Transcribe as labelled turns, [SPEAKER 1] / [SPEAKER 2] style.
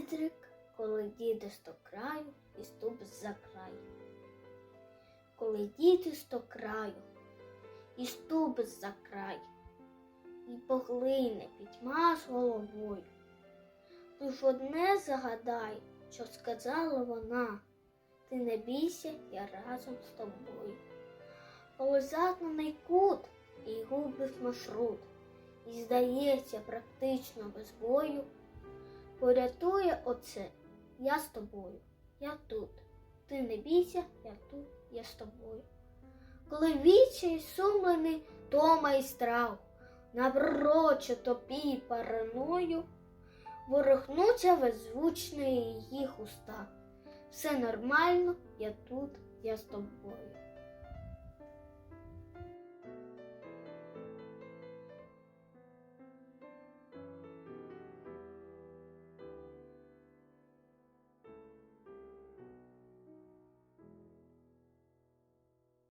[SPEAKER 1] Дідрик, коли діде сто краю і ступ за край. Коли діти сто краю і ступ за край, і поглине пітьма з головою. Лиш одне загадай, що сказала вона, ти не бійся, я разом з тобою. Коли загнаний кут і губить маршрут, і здається практично без бою, порятує оце, я з тобою, я тут. Ти не бійся, я тут, я з тобою. Коли відчай сумлений тома і страх, напроче топі параною, ворохнуться беззвучні їх уста. Все нормально, я тут, я з тобою.